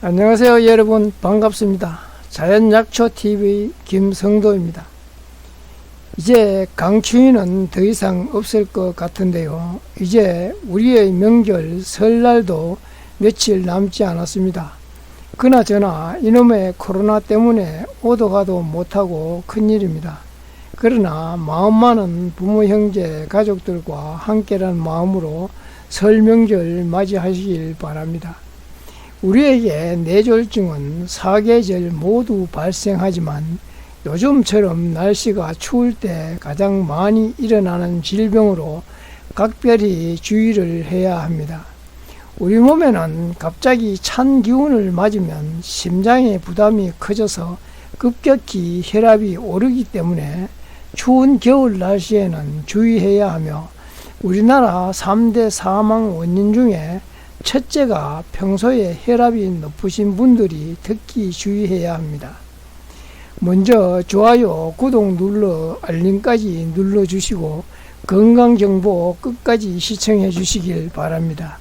안녕하세요 여러분. 반갑습니다. 자연약초TV 김성도입니다. 이제 강추위는 더 이상 없을 것 같은데요. 이제 우리의 명절 설날도 며칠 남지 않았습니다. 그나저나 이놈의 코로나 때문에 오도 가도 못하고 큰일입니다. 그러나 마음만은 부모 형제 가족들과 함께라는 마음으로 설 명절 맞이하시길 바랍니다 우리에게 뇌졸중은 사계절 모두 발생하지만 요즘처럼 날씨가 추울 때 가장 많이 일어나는 질병으로 각별히 주의를 해야 합니다. 우리 몸에는 갑자기 찬 기운을 맞으면 심장의 부담이 커져서 급격히 혈압이 오르기 때문에 추운 겨울 날씨에는 주의해야 하며 우리나라 3대 사망 원인 중에 첫째가 평소에 혈압이 높으신 분들이 특히 주의해야 합니다. 먼저 좋아요, 구독 눌러 알림까지 눌러주시고 건강정보 끝까지 시청해 주시길 바랍니다.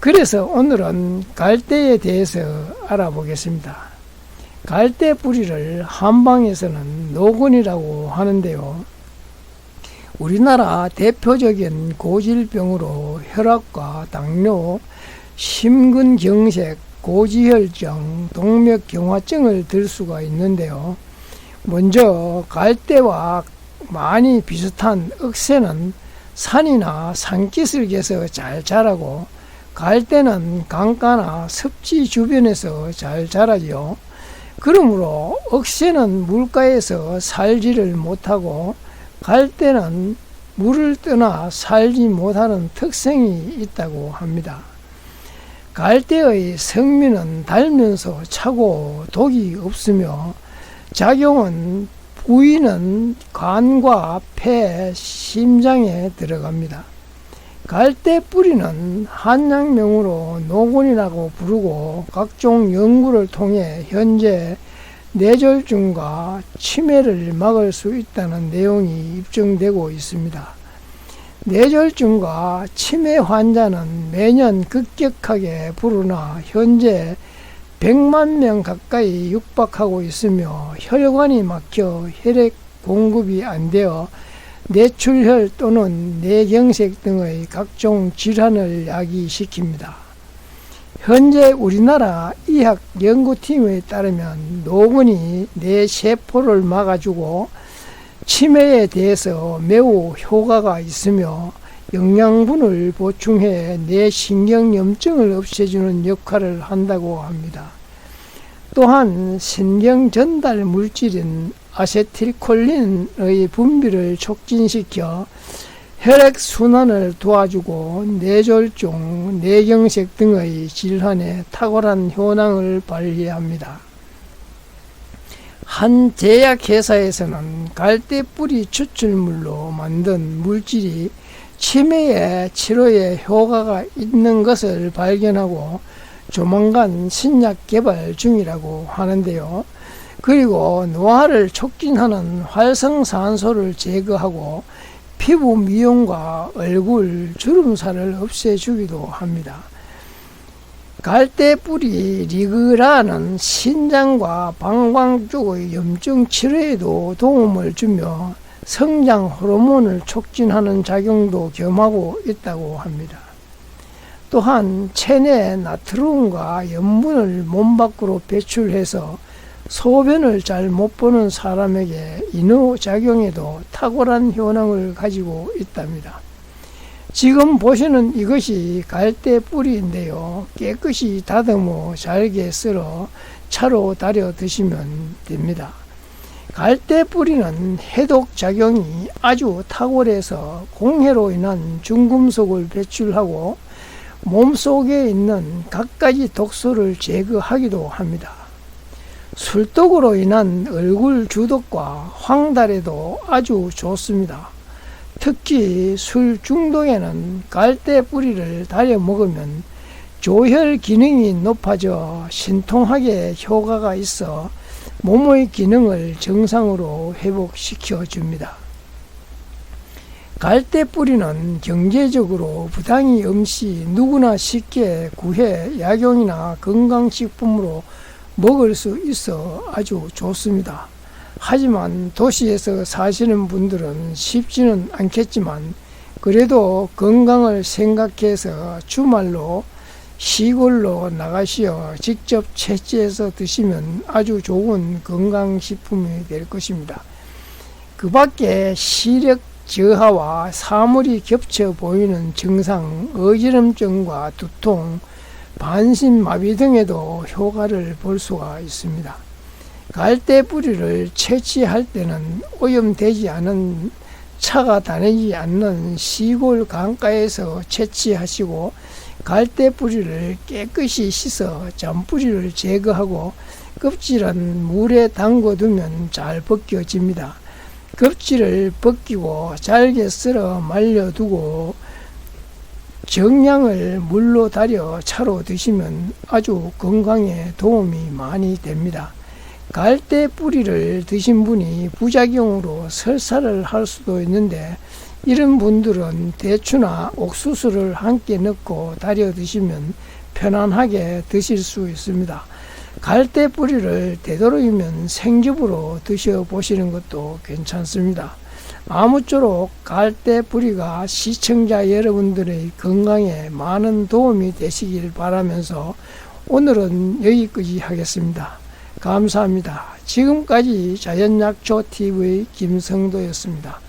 그래서 오늘은 갈대에 대해서 알아보겠습니다. 갈대 뿌리를 한방에서는 노건이라고 하는데요. 우리나라 대표적인 고질병으로 혈압과 당뇨, 심근경색, 고지혈증, 동맥경화증을 들 수가 있는데요. 먼저 갈대와 많이 비슷한 억새는 산이나 산기슭에서 잘 자라고 갈대는 강가나 습지 주변에서 잘 자라죠. 그러므로 억새는 물가에서 살지를 못하고 갈대는 물을 떠나 살지 못하는 특성이 있다고 합니다. 갈대의 성미는 달면서 차고 독이 없으며 작용은 부위는 간과 폐, 심장에 들어갑니다. 갈대 뿌리는 한약명으로 노곤이라고 부르고 각종 연구를 통해 현재 뇌졸중과 치매를 막을 수 있다는 내용이 입증되고 있습니다. 뇌졸중과 치매 환자는 매년 급격하게 불어나 현재 100만 명 가까이 육박하고 있으며 혈관이 막혀 혈액 공급이 안 되어 뇌출혈 또는 뇌경색 등의 각종 질환을 야기시킵니다. 현재 우리나라 의학 연구팀에 따르면 노근이 뇌 세포를 막아주고 치매에 대해서 매우 효과가 있으며 영양분을 보충해 뇌 신경 염증을 없애주는 역할을 한다고 합니다. 또한 신경 전달 물질인 아세틸콜린의 분비를 촉진시켜 혈액 순환을 도와주고 뇌졸중, 뇌경색 등의 질환에 탁월한 효능을 발휘합니다. 한 제약회사에서는 갈대 뿌리 추출물로 만든 물질이 치매의 치료에 효과가 있는 것을 발견하고 조만간 신약 개발 중이라고 하는데요. 그리고 노화를 촉진하는 활성산소를 제거하고 피부 미용과 얼굴 주름살을 없애주기도 합니다. 갈대 뿌리 리그라는 신장과 방광 쪽의 염증 치료에도 도움을 주며 성장 호르몬을 촉진하는 작용도 겸하고 있다고 합니다. 또한 체내 나트륨과 염분을 몸 밖으로 배출해서 소변을 잘 못 보는 사람에게 인후 작용에도 탁월한 효능을 가지고 있답니다. 지금 보시는 이것이 갈대 뿌리인데요. 깨끗이 다듬어 잘게 썰어 차로 달여 드시면 됩니다. 갈대 뿌리는 해독 작용이 아주 탁월해서 공해로 인한 중금속을 배출하고 몸속에 있는 갖가지 독소를 제거하기도 합니다. 술독으로 인한 얼굴 주독과 황달에도 아주 좋습니다. 특히 술 중독에는 갈대 뿌리를 달여 먹으면 조혈 기능이 높아져 신통하게 효과가 있어 몸의 기능을 정상으로 회복시켜 줍니다. 갈대 뿌리는 경제적으로 부담이 없이 누구나 쉽게 구해 약용이나 건강식품으로 먹을 수 있어 아주 좋습니다. 하지만 도시에서 사시는 분들은 쉽지는 않겠지만 그래도 건강을 생각해서 주말로 시골로 나가시어 직접 채취해서 드시면 아주 좋은 건강식품이 될 것입니다. 그 밖에 시력 저하와 사물이 겹쳐 보이는 증상, 어지럼증과 두통, 반신마비 등에도 효과를 볼 수가 있습니다. 갈대 뿌리를 채취할 때는 오염되지 않은 차가 다니지 않는 시골 강가에서 채취하시고 갈대 뿌리를 깨끗이 씻어 잔뿌리를 제거하고 껍질은 물에 담궈두면 잘 벗겨집니다. 껍질을 벗기고 잘게 썰어 말려두고 정량을 물로 달여 차로 드시면 아주 건강에 도움이 많이 됩니다. 갈대 뿌리를 드신 분이 부작용으로 설사를 할 수도 있는데 이런 분들은 대추나 옥수수를 함께 넣고 달여 드시면 편안하게 드실 수 있습니다. 갈대 뿌리를 되도록이면 생즙으로 드셔 보시는 것도 괜찮습니다. 아무쪼록 갈대 뿌리가 시청자 여러분들의 건강에 많은 도움이 되시길 바라면서 오늘은 여기까지 하겠습니다. 감사합니다. 지금까지 자연약초TV 김성도였습니다.